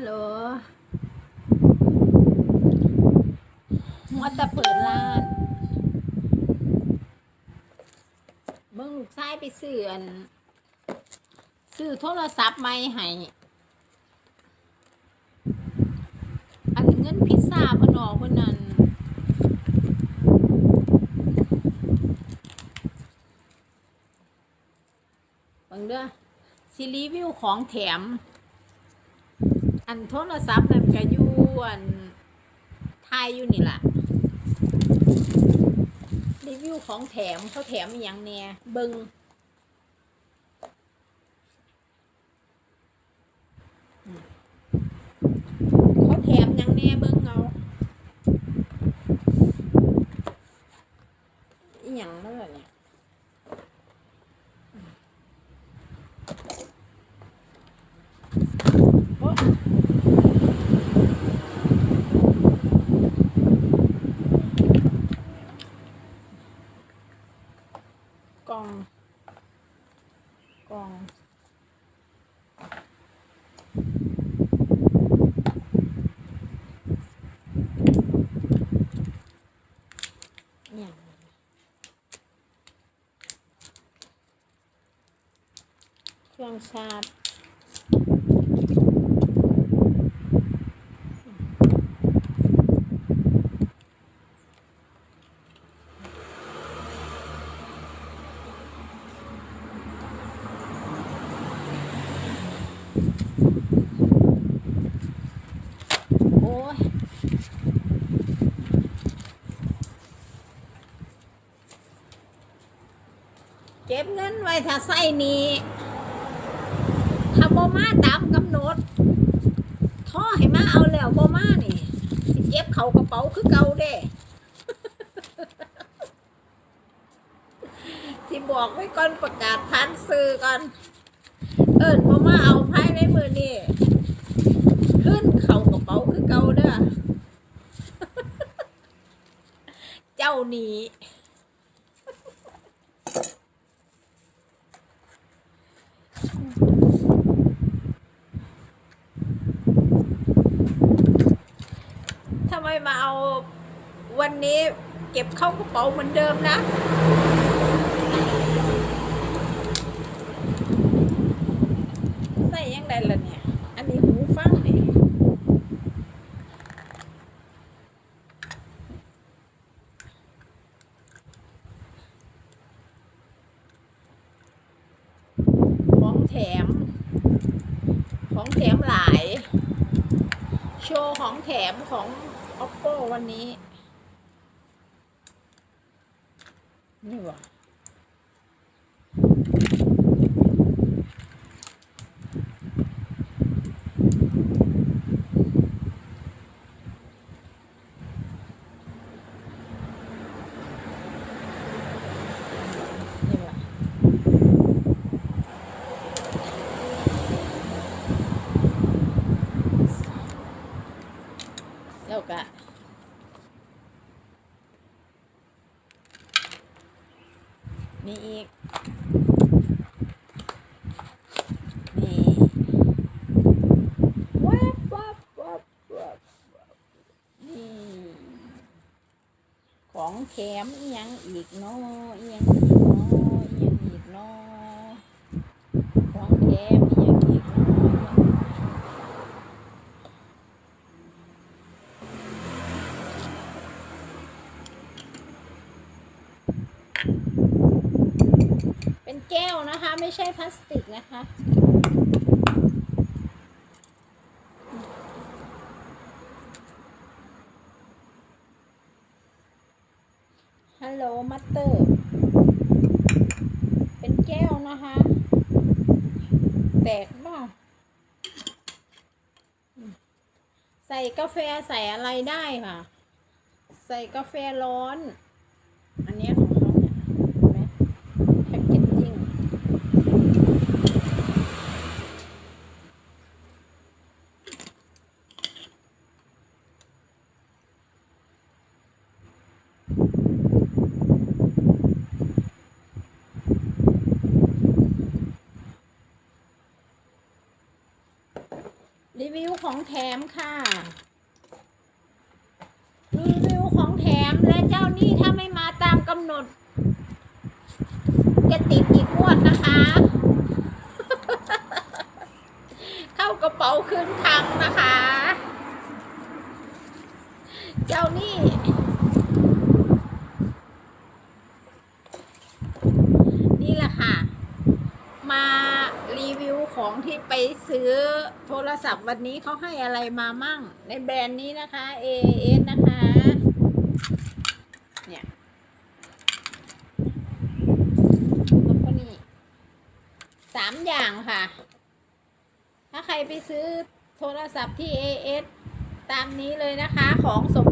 ฮัลโหลมัวแต่เปิดร้านเบิ่งลูกชายไปซื้ออันซื้อโทรศัพท์ใหม่ให้อันเงินพิซซ่าพนออกเพนนั้นเบิ่งเด้อสิรีวิวของแถม อันโทรศัพท์นั่นก็อยู่อันทยอยู่นี่ล่ะรีวิวของแถมเขาแถมอหย่างแหน่เบิงเขาแถมหยังแหน่เบิงเอาอหย่างนั่นแหละเนี่ยโอ๊ะกล่อง กล่อง เนี่ย เครื่องชาร์จโอ้ยเก็บเงินไว้ถ้าใส่นี้ ถ้าบ่มาตามกำหนดท่อให้มาเอาแล้วบ่มานี่สิเก็บเขากระเป๋าคือเก่าเด้สิบอกไว้ก่อนประกาศผ่านสื่อก่อน เอิญบ่มาเอาภายในมือนี่ขึ้นเขากระเป๋าคือเก่าเด้อเจ้าหนี้ท ไม่มาเอาวันนี้เก็บเข้ากระเป๋าเหมือนเดิมนะใส่ยังไงล่ะเนี่ย อันนี้หูฟังนี่ของแถม ของแถมหลาย โชว์ของแถมของ oppo วันนี้ นี่วะนี่วะ แล้วก็นี่อีก นี่วับวับวับวับนี่ ของแถมยังอีกเนาะยังอีกเนาะอีหยังอีกเนาะของแถมอีหยังอีกเนาะ เป็น แก้วนะคะ ไม่ใช่พลาสติกนะคะ ฮัลโหลมัตเตอร์ เป็นแก้วนะคะ แตกบ้าใส่กาแฟใส่อะไรได้ค่ะ ใส่กาแฟร้อน อันนี้ยของเขาเนี่ยเห็นไหมแพ็กเกจจิ้งรี วิว ของแถมค่ะ รีวิวของแถมและเจ้าหนี้ถ้าไม่มาตามกำหนด จะติดอีกงวดนะคะ เข้ากระเป๋าคืนคลังนะคะ เจ้าหนี้นี่แหละค่ะ มา รีวิวของที่ไปซื้อโทรศัพท์วันนี้เขาให้อะไรมามั่ง ในแบรนด์นี้นะคะ AS นะคะ เนี่ยแล้วก็นี่สามอย่างค่ะ ถ้าใครไปซื้อโทรศัพท์ที่ AS ตามนี้เลยนะคะของสม